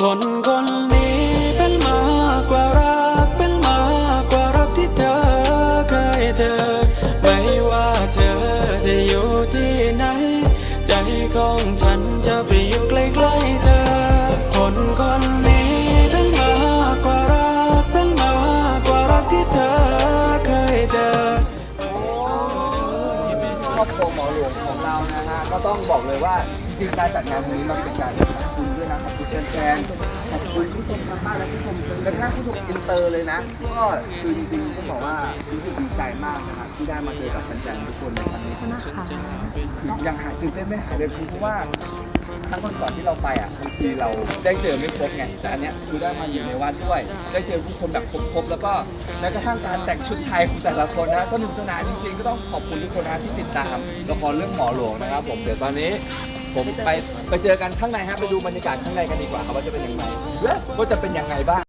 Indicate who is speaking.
Speaker 1: คนคนนี้เป็นมากกว่ารัก เป็นมากกว่ารักที่เธอเคยเจอ ไม่ว่าเธอจะอยู่ที่ไหน ใจของฉันจะไปอยู่ใกล้ๆเธอ คนคนนี้เป็นมากกว่ารัก เป็นมากกว่ารักที่เธอเคยเจอ
Speaker 2: ครอบครัวหมอหลวงของเรานะฮะก็ต้องบอกเลยว่าจริงๆการจัดงานครั้งนี้มันเป็นการ แฟนๆขอบคุณผู้ชมทางบ้านและผู้ชมกระทั่งผู้ชมอินเตอร์เลยนะ ก็คือจริงๆต้องบอกว่ารู้สึกดีใจมากนะครับที่ได้มาเจอกับแฟนๆทุกคนในครั้งนี้
Speaker 3: นะคะ
Speaker 2: ยังหายตื่นเต้นไม่หายเลยเพราะว่าครั้งก่อนๆที่เราไปอะบางทีเราได้เจอไม่ครบไงแต่อันเนี้ยคือได้มาอยู่ในวัดด้วย ได้เจอผู้คนแบบครบๆแล้วก็แม้กระทั่งการแต่งชุดไทยของแต่ละคนนะสนุกสนานจริงๆ ก็ต้องขอบคุณทุกคนนะที่ติดตามละครเรื่องหมอหลวงนะครับผมเดี๋ยวตอนนี้ ผมไปไปเจอกันข้างในฮะไปดูบรรยากาศข้างในกันดีกว่าครับว่าจะเป็นยังไงและว่าจะเป็นยังไงบ้าง